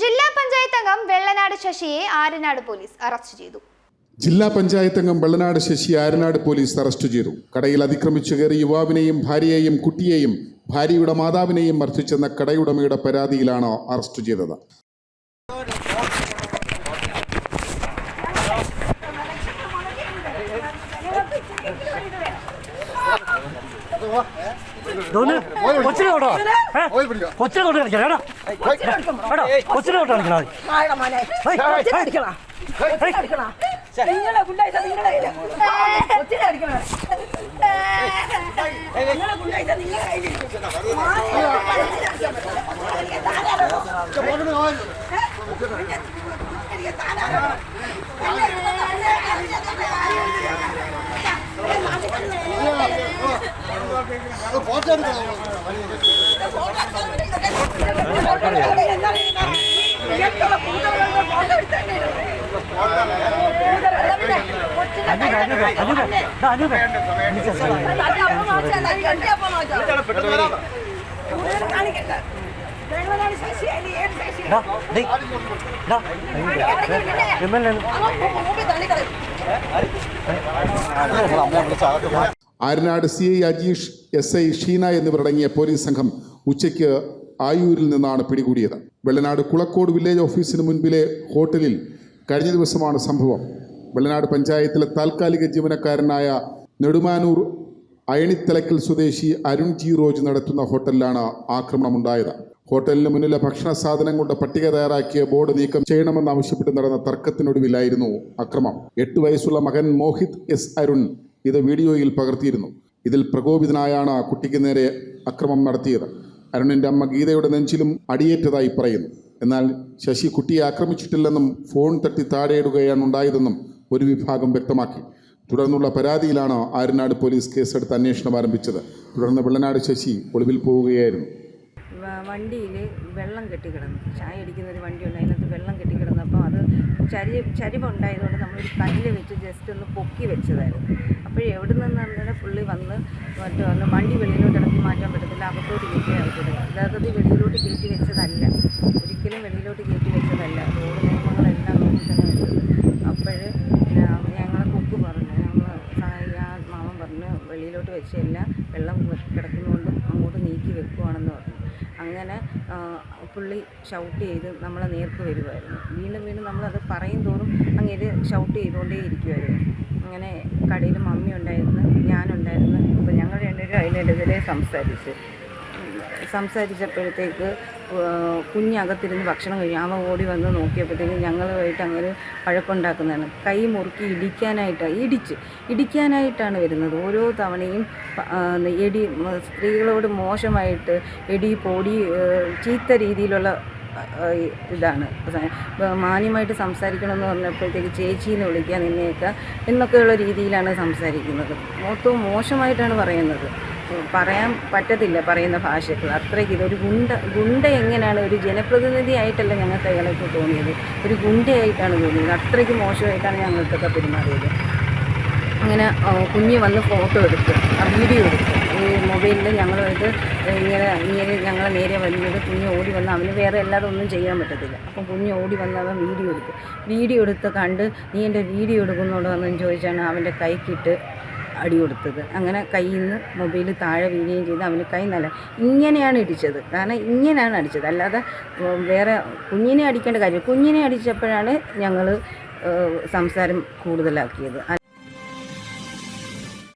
ജില്ലാ പഞ്ചായത്ത് അംഗം വെള്ളനാട് ശശിയെ ആരനാട് പോലീസ് അറസ്റ്റ് ചെയ്തു. ജില്ലാ പഞ്ചായത്ത് അംഗം വെള്ളനാട് ശശി ആരനാട് പോലീസ് അറസ്റ്റ് ചെയ്തു. കടയിൽ അതിക്രമിച്ചു കയറി യുവാവിനെയും ഭാര്യയെയും കുട്ടിയെയും ഭാര്യയുടെ മാതാവിനെയും മർദ്ദിച്ചെന്ന കടയുടമയുടെ പരാതിയിലാണ് അറസ്റ്റ് ചെയ്തത്. ഇതൊന്ന് കൊച്ചിനെ കൊണ്ടോ? കൊച്ചിനെ? കൊണ്ട് കളിക്കണം എടാ എടാ കൊച്ചിനെ കൊണ്ട് കളിക്കണം? നിങ്ങളെ എം എൽ എ മുമ്പിൽ തള്ളിക്കളയും. Aranad C I Ajeesh S I Sheena എന്നിവരടങ്ങിയ പോലീസ് സംഘം ഉച്ചയ്ക്ക് ആയൂരിൽ നിന്നാണ് പിടികൂടിയത്. വെള്ളനാട് കുളക്കോട് വില്ലേജ് ഓഫീസിന് മുൻപിലെ ഹോട്ടലിൽ കഴിഞ്ഞ ദിവസമാണ് സംഭവം. വെള്ളനാട് പഞ്ചായത്തിലെ താൽക്കാലിക ജീവനക്കാരനായ നെടുമാനൂർ അയണിത്തലക്കൽ സ്വദേശി അരുൺ ജി റോജ് നടത്തുന്ന ഹോട്ടലിലാണ് ആക്രമണം ആക്രമണമുണ്ടായത്. ഹോട്ടലിന് മുന്നിലെ ഭക്ഷണ സാധനങ്ങളുടെ പട്ടിക തയ്യാറാക്കിയ ബോർഡ് നീക്കം ചെയ്യണമെന്നാവശ്യപ്പെട്ട് നടന്ന തർക്കത്തിനൊടുവിലായിരുന്നു അക്രമം. എട്ട് വയസ്സുള്ള മകൻ മോഹിത് എസ് അരുൺ ഇത് വീഡിയോയിൽ പകർത്തിയിരുന്നു. ഇതിൽ പ്രകോപിതനായാണ് കുട്ടിക്ക് നേരെ അക്രമം നടത്തിയത്. അരുണിന്റെ അമ്മ ഗീതയുടെ നെഞ്ചിലും അടിയേറ്റതായി പറയുന്നു. എന്നാൽ ശശി കുട്ടിയെ ആക്രമിച്ചിട്ടില്ലെന്നും ഫോൺ തട്ടി താഴെയിടുകയാണ് ഉണ്ടായതെന്നും ഒരു വിഭാഗം വ്യക്തമാക്കി. തുടർന്നുള്ള പരാതിയിലാണ് ആര്യനാട് പോലീസ് കേസെടുത്ത് അന്വേഷണം ആരംഭിച്ചത്. തുടർന്ന് വെള്ളനാട് ശശി ഒളിവിൽ പോവുകയായിരുന്നു. വണ്ടിയിൽ വെള്ളം കെട്ടിക്കിടന്നു. ചായ അടിക്കുന്ന ഒരു വണ്ടിയുണ്ട് അതിനകത്ത് വെള്ളം കെട്ടിക്കിടന്നപ്പോൾ അത് ചരി ചരിവുണ്ടായതുകൊണ്ട് നമ്മളൊരു കല്ല് വെച്ച് ജസ്റ്റ് ഒന്ന് പൊക്കി വെച്ചതായിരുന്നു. അപ്പോൾ എവിടെ നിന്ന് പറഞ്ഞാൽ പുള്ളി വന്ന് മറ്റേ വന്ന് വണ്ടി വെളിയിലോട്ട് ഇറക്കി മാറ്റാൻ പറ്റത്തില്ല അകത്തോട്ട് കയറ്റി ആവശ്യമില്ല യഥാർത്ഥത്തിൽ വെളിയിലോട്ട് കയറ്റി വെച്ചതല്ല. ഒരിക്കലും വെളിയിലോട്ട് കയറ്റി വെച്ചതല്ല. റോഡ് നിയമങ്ങളെല്ലാം നോക്കി തന്നെ വെച്ചത്. അപ്പോൾ ഞങ്ങളെ കുക്ക് പറഞ്ഞു ഞങ്ങൾ ആ മാമൻ പറഞ്ഞു വെളിയിലോട്ട് വെച്ചല്ല വെള്ളം കിടക്കുന്നതുകൊണ്ട് അങ്ങോട്ട് നീക്കി വെക്കുവാണെന്ന് പറഞ്ഞു. അങ്ങനെ പുള്ളി ഷൗട്ട് ചെയ്ത് നമ്മളെ നേർക്ക് വരുമായിരുന്നു വീണ്ടും വീണ്ടും നമ്മളത് പറയും തോറും അങ്ങേര് ഷൗട്ട് ചെയ്തുകൊണ്ടേ ഇരിക്കുമായിരുന്നു അങ്ങനെ കടയിൽ മമ്മി ഉണ്ടായിരുന്നു ഞാനുണ്ടായിരുന്നു. അപ്പോൾ ഞങ്ങൾ രണ്ടുപേരും അതിനിടയിലെ സംസാരിച്ച്. സംസാരിച്ചപ്പോഴത്തേക്ക് കുഞ്ഞകത്തിരുന്ന് ഭക്ഷണം കഴിഞ്ഞു അവൻ ഓടി വന്ന് നോക്കിയപ്പോഴത്തേക്ക് ഞങ്ങളുമായിട്ട് അങ്ങനെ വഴക്കുണ്ടാക്കുന്നതാണ് കൈ മുറുക്കി ഇടിക്കാനായിട്ടാണ് ഇടിച്ച് ഇടിക്കാനായിട്ടാണ് വരുന്നത്. ഓരോ തവണയും എടി സ്ത്രീകളോട് മോശമായിട്ട് എടി പൊടി ചീത്ത രീതിയിലുള്ള ഇതാണ്. മാന്യമായിട്ട് സംസാരിക്കണമെന്ന് പറഞ്ഞപ്പോഴത്തേക്ക് ചേച്ചി എന്ന് വിളിക്കുക നിന്നെയൊക്കെ എന്നൊക്കെയുള്ള രീതിയിലാണ് സംസാരിക്കുന്നത്. മൊത്തവും മോശമായിട്ടാണ് പറയുന്നത്. പറയാൻ പറ്റത്തില്ല പറയുന്ന ഭാഷകൾ. അത്രയ്ക്ക് ഇത് ഒരു ഗുണ്ട ഗുണ്ട എങ്ങനെയാണ്? ഒരു ജനപ്രതിനിധിയായിട്ടല്ല ഞങ്ങൾക്ക് അയാളൊക്കെ തോന്നിയത്. ഒരു ഗുണ്ടയായിട്ടാണ് തോന്നിയത്. അത്രയ്ക്ക് മോശമായിട്ടാണ് ഞങ്ങൾക്കൊക്കെ പെരുമാറിയത്. അങ്ങനെ കുഞ്ഞ് വന്ന് ഫോട്ടോ എടുത്ത് വീഡിയോ എടുത്ത്. ഈ മൊബൈലിൽ ഞങ്ങളുമായിട്ട് ഇങ്ങനെ ഇങ്ങനെ ഞങ്ങളെ നേരെ വരുന്നത് കുഞ്ഞ് ഓടി വന്ന് അവന് വേറെ അല്ലാതെ ഒന്നും ചെയ്യാൻ പറ്റത്തില്ല. അപ്പം കുഞ്ഞ് ഓടി വന്ന് അവൻ വീഡിയോ എടുത്തു. വീഡിയോ എടുത്ത് കണ്ട് നീ എന്റെ വീഡിയോ എടുക്കുന്നുണ്ടോ എന്ന് ചോദിച്ചാണ് അവന്റെ കൈക്കിട്ട് അടി കൊടുത്തത്. അങ്ങനെ കയ്യിൽ നിന്ന് മൊബൈൽ താഴെ വീഴുകയും ചെയ്ത് അവന് കൈ നല്ല ഇങ്ങനെയാണ് ഇടിച്ചത്. കാരണം ഇങ്ങനെയാണ് അടിച്ചത്. അല്ലാതെ വേറെ കുഞ്ഞിനെ അടിക്കേണ്ട കാര്യം കുഞ്ഞിനെ അടിച്ചപ്പോഴാണ് ഞങ്ങൾ സംസാരം കൂടുതലാക്കിയത്.